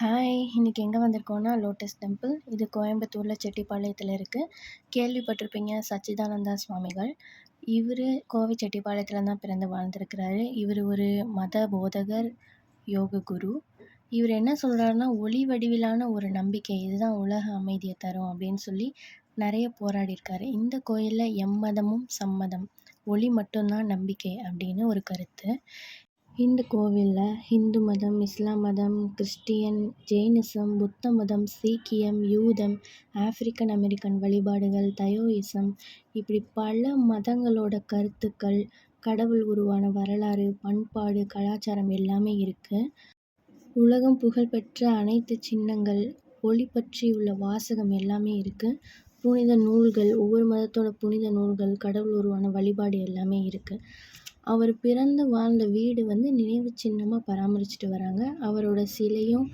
Hi இன்றைக்கி எங்கே வந்திருக்கோன்னா lotus temple இது கோயம்புத்தூரில் செட்டிப்பாளையத்தில் இருக்குது கேள்விப்பட்டிருப்பீங்க சச்சிதானந்தா சுவாமிகள். இவர் கோவை செட்டிப்பாளையத்தில் தான் பிறந்து வாழ்ந்திருக்கிறாரு. இவர் ஒரு மத போதகர் யோக குரு. இவர் என்ன சொல்கிறாருன்னா ஒளி வடிவிலான ஒரு நம்பிக்கை இதுதான் உலக அமைதியை தரும் அப்படின்னு சொல்லி நிறைய போராடியிருக்காரு இந்த கோயிலில் எம்மதமும் சம்மதம். ஒளி மட்டும்தான் நம்பிக்கை அப்படின்னு ஒரு கருத்து. இந்த கோவிலில் ஹிந்து மதம் இஸ்லாம் மதம் கிறிஸ்டியன் ஜெயினிசம் புத்த மதம் சீக்கியம் யூதம் ஆஃப்ரிக்கன் அமெரிக்கன் வழிபாடுகள் தயோயிசம் இப்படி பல மதங்களோட கருத்துக்கள் கடவுள் உருவான வரலாறு பண்பாடு கலாச்சாரம் எல்லாமே இருக்குது உலகம் புகழ்பெற்ற அனைத்து சின்னங்கள் ஒளி பற்றி உள்ள வாசகம் எல்லாமே இருக்குது புனித நூல்கள் ஒவ்வொரு மதத்தோட புனித நூல்கள் கடவுள் உருவான வழிபாடு எல்லாமே இருக்குது அவர் பிறந்து வாழ்ந்த வீடு வந்து நினைவு சின்னமாக பராமரிச்சுட்டு வராங்க. அவரோட சிலையும்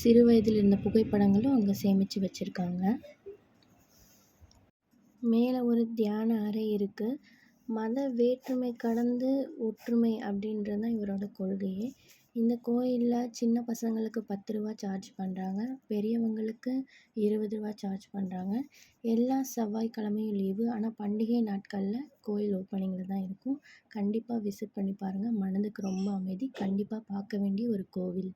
சிறு வயதில் இருந்த புகைப்படங்களும் அங்கே சேமித்து வச்சுருக்காங்க. மேலே ஒரு தியான அறை இருக்குது மத வேற்றுமை கடந்து ஒற்றுமை அப்படின்றது தான் இவரோட கொள்கையே. இந்த கோயிலில் சின்ன பசங்களுக்கு பத்து ரூபா சார்ஜ் பண்ணுறாங்க பெரியவங்களுக்கு இருபது ரூபா சார்ஜ் பண்ணுறாங்க எல்லா செவ்வாய்க்கிழமையும் லீவு ஆனால் பண்டிகை நாட்களில் கோயில் ஓப்பனிங்கில் தான் இருக்கும். கண்டிப்பாக விசிட் பண்ணி பாருங்கள் மனதுக்கு ரொம்ப அமைதி. கண்டிப்பாக பார்க்க வேண்டிய ஒரு கோவில்.